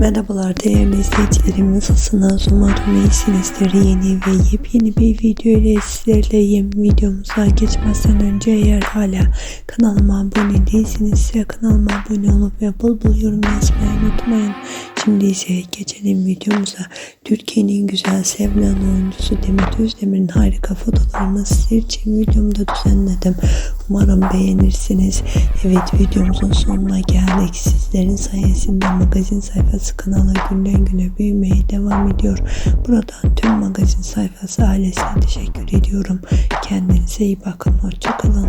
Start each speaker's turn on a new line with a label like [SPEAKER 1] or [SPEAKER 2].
[SPEAKER 1] Merhabalar değerli izleyicilerim nasılsınız umarım iyisinizdir. Yeni ve yepyeni bir video ile sizlerleyim. Videomuza geçmezden önce eğer hala kanalıma abone değilseniz kanalıma abone olup ve bol bol yorum yazmayı unutmayın şimdi ise geçelim videomuza Türkiye'nin güzel sevilen oyuncusu Demet Özdemir'in harika fotoğraflarını sizler için videomda düzenledim umarım beğenirsiniz evet videomuzun sonuna geldik sizlerin sayesinde magazin sayfası kanalı günden güne büyümeye devam ediyor. Buradan tüm magazin sayfası ailesine teşekkür ediyorum. Kendinize iyi bakın. Hoşçakalın.